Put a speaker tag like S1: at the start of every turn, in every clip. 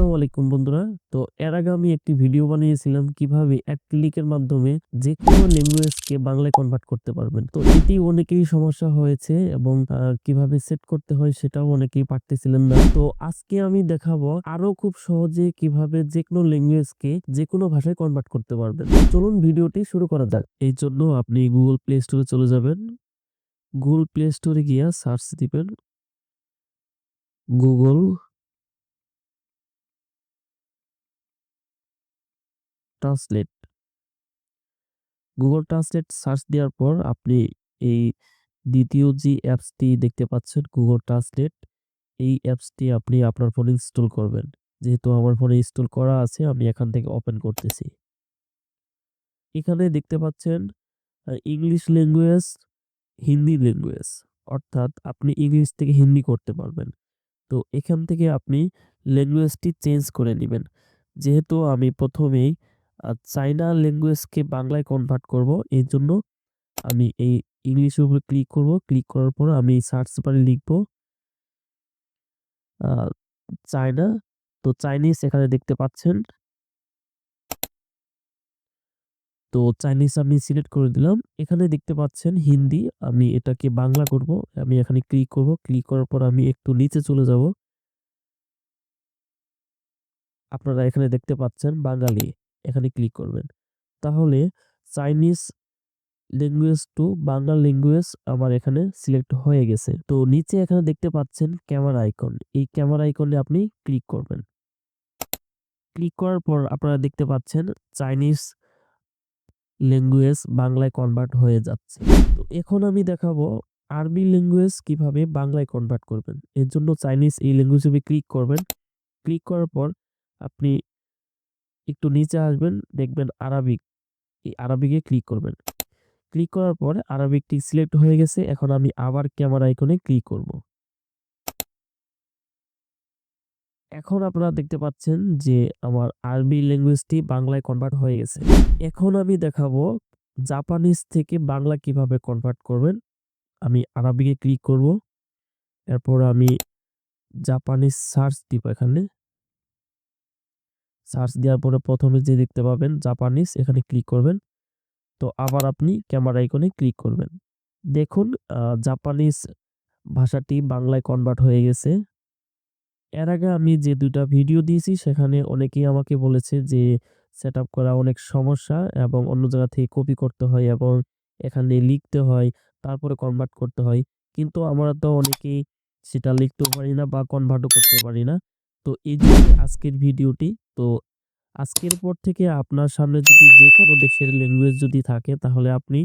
S1: আসসালামু আলাইকুম বন্ধুরা। তো এর আগে আমি একটি ভিডিও বানিয়েছিলাম কীভাবে এক ক্লিকের মাধ্যমে যে কোনো ল্যাঙ্গুয়েজকে বাংলায় কনভার্ট করতে পারবেন। তো এটি অনেকেই সমস্যা হয়েছে এবং কীভাবে সেট করতে হয় সেটাও অনেকেই পারতেছিলেন না। তো আজকে আমি দেখাবো আরও খুব সহজে কীভাবে যে কোনো ল্যাঙ্গুয়েজকে যে কোনো ভাষায় কনভার্ট করতে পারবেন। চলুন ভিডিওটি শুরু করা যাক। এই জন্য আপনি গুগল প্লে স্টোরে চলে যাবেন। গুগল প্লে স্টোরে গিয়া সার্চ দিবেন। Google translate Google translate search দেওয়ার পর আপনি এই দ্বিতীয় যে অ্যাপসটি দেখতে পাচ্ছেন গুগল ট্রান্সলেট এই অ্যাপসটি আপনি আপনার ফোনে ইনস্টল করবেন। যেহেতু আমার ফোনে ইনস্টল করা আছে, আমি এখান থেকে ওপেন করতেছি। এখানে দেখতে পাচ্ছেন ইংলিশ ল্যাঙ্গুয়েজ হিন্দি ল্যাঙ্গুয়েজ অর্থাৎ আপনি ইংলিশ থেকে হিন্দি করতে পারবেন। তো এখান থেকে আপনি ল্যাঙ্গুয়েজটি চেঞ্জ করে নেবেন। যেহেতু আমি প্রথমেই চাইনা ল্যাঙ্গুয়েজকে বাংলায় কনভার্ট করব এই জন্য আমি এই ইংলিশের উপরে ক্লিক করব। ক্লিক করার পর আমি সার্চ বারে লিখব চায়না তো চাইনিজ এখানে দেখতে পাচ্ছেন। তো চাইনিজ আমি সিলেক্ট করে দিলাম। এখানে দেখতে পাচ্ছেন হিন্দি, আমি এটাকে বাংলা করব। আমি এখানে ক্লিক করব। ক্লিক করার পর আমি একটু নিচে চলে যাব। আপনারা এখানে দেখতে পাচ্ছেন বাঙালি। এখানে ক্লিক করবেন। তাহলে Chinese language to Bangla language আমার এখানে সিলেক্ট হয়ে গেছে। তো নিচে এখানে দেখতে পাচ্ছেন ক্যামেরা আইকন এই ক্যামেরা আইকনে আপনি ক্লিক করবেন। ক্লিক করার পর আপনারা দেখতে পাচ্ছেন চাইনিজ ল্যাঙ্গুয়েজ বাংলায় কনভার্ট হয়ে যাচ্ছে। তো এখন আমি দেখাবো আরবি ল্যাঙ্গুয়েজ কীভাবে বাংলায় কনভার্ট করবেন। এর জন্য চাইনিজ এই ল্যাঙ্গুয়েজ ক্লিক করবেন। ক্লিক করার পর আপনি একটু নিচে আসবেন, দেখবেন আরাবিক, এই আরাবিকে ক্লিক করবেন। ক্লিক করার পরে আরাবিকটি সিলেক্ট হয়ে গেছে, এখন আমি আবার ক্যামেরা আইকনে ক্লিক করব। এখন আপনারা দেখতে পাচ্ছেন যে আমার আরবি ল্যাঙ্গুয়েজটি বাংলায় কনভার্ট হয়ে গেছে। এখন আমি দেখাবো জাপানিজ থেকে বাংলা কীভাবে কনভার্ট করবেন। আমি আরাবিকে ক্লিক করব। এরপর আমি জাপানিজ সার্চ দিব এখানে। সার্চ দেওয়ার পরে প্রথমে যে দেখতে পাবেন জাপানিজ এখানে ক্লিক করবেন। তো আবার আপনি ক্যামেরা আইকনে ক্লিক করবেন। দেখুন জাপানিজ ভাষাটি বাংলায় কনভার্ট হয়ে গেছে। এর আগে আমি যে দুটা ভিডিও দিয়েছি, সেখানে অনেকেই আমাকে বলেছে যে সেট করা অনেক সমস্যা এবং অন্য জায়গা থেকে কপি করতে হয় এবং এখানে লিখতে হয়, তারপরে কনভার্ট করতে হয়। কিন্তু আমরা তো অনেকেই সেটা লিখতেও পারি না বা কনভার্টও করতে পারি না। তো এই জন্য আজকের ভিডিওটি তো আজকের পর থেকে আপনার সামনে যদি যে কোনো দেশের ল্যাঙ্গুয়েজ যদি থাকে, তাহলে আপনি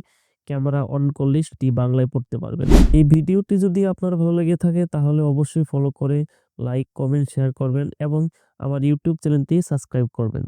S1: ক্যামেরা অন করলে সেটি বাংলায় পড়তে পারবেন। এই ভিডিওটি যদি আপনার ভালো লেগে থাকে, তাহলে অবশ্যই ফলো করে লাইক কমেন্ট শেয়ার করবেন এবং আমার ইউটিউব চ্যানেলটি সাবস্ক্রাইব করবেন।